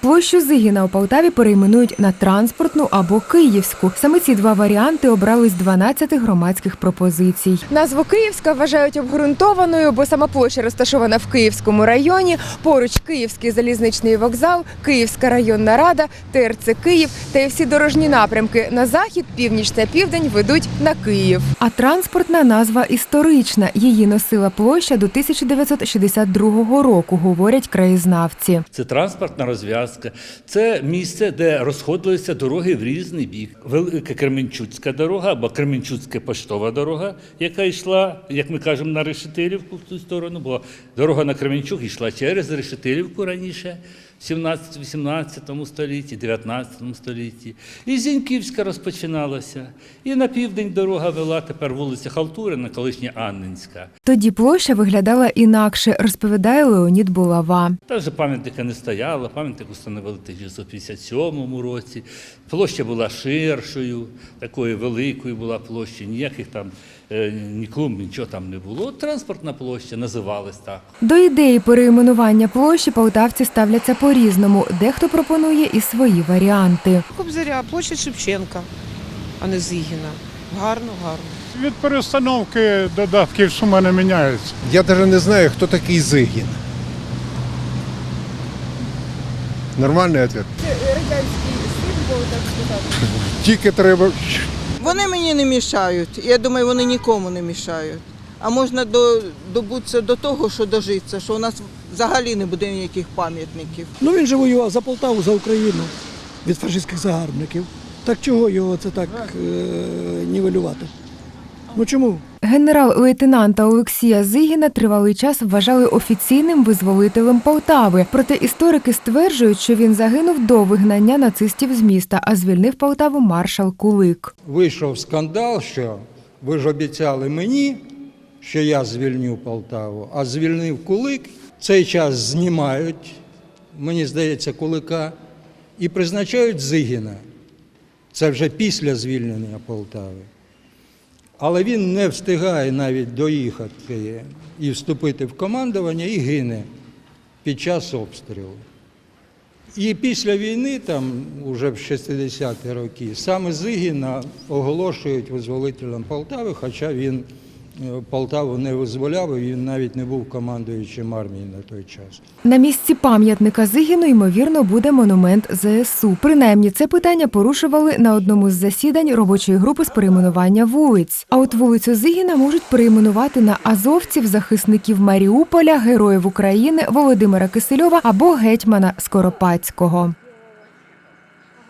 Площу Зигіна у Полтаві перейменують на транспортну або київську. Саме ці два варіанти обрали з 12 громадських пропозицій. Назву Київська вважають обґрунтованою, бо сама площа розташована в Київському районі. Поруч Київський залізничний вокзал, Київська районна рада, ТРЦ Київ та й всі дорожні напрямки на захід, північ та південь ведуть на Київ. А транспортна назва історична. Її носила площа до 1962 року, говорять краєзнавці. Це транспортна розв'язка, це місце, де розходилися дороги в різний бік. Велика Кременчуцька дорога або Кременчуцька поштова дорога, яка йшла, як ми кажемо, на Решетилівку в ту сторону, бо дорога на Кременчук йшла через Решетилівку раніше. В 17-18 столітті, 19 столітті. І Зіньківська розпочиналася. І на південь дорога вела тепер вулиця Халтурина, колишня Анненська. Тоді площа виглядала інакше, розповідає Леонід Булава. Та вже пам'ятника не стояло, пам'ятник установили в 1957 році. Площа була ширшою, такою великою була площа, ніяких там ні клумб, нічого там не було. Транспортна площа називалась так. До ідеї перейменування площі полтавці ставляться по-різному. Дехто пропонує і свої варіанти. Кобзаря, площа Шевченка, а не Зігіна. Гарно, гарно. Від перестановки додатків сума не міняється. Я даже не знаю, хто такий Зигін. Нормальний відповідь? Радянський символ, так сказати. Тільки треба. Вони мені не мішають. Я думаю, вони нікому не мішають. А можна до, добутися до того, що дожитися, що у нас взагалі не буде ніяких пам'ятників. Ну він же воював за Полтаву, за Україну від фашистських загарбників. Так чого його це так е- нівелювати? Ну чому? Генерал-лейтенанта Олексія Зигіна тривалий час вважали офіційним визволителем Полтави. Проте історики стверджують, що він загинув до вигнання нацистів з міста, а звільнив Полтаву маршал Кулик. вийшов скандал, що ви ж обіцяли мені, що я звільню Полтаву, а звільнив Кулик. Цей час знімають, мені здається, Кулика, і призначають Зигіна. Це вже після звільнення Полтави. Але він не встигає навіть доїхати і вступити в командування і гине під час обстрілу. І після війни, там, уже в 60-ті роки, саме Зигіна оголошують визволителем Полтави, хоча він Полтаву не визволяв, він навіть не був командуючим армії на той час. На місці пам'ятника Зигіну, ймовірно, буде монумент ЗСУ. Принаймні, це питання порушували на одному з засідань робочої групи з перейменування вулиць. А от вулицю Зигіна можуть перейменувати на азовців, захисників Маріуполя, героїв України Володимира Кисельова або гетьмана Скоропадського.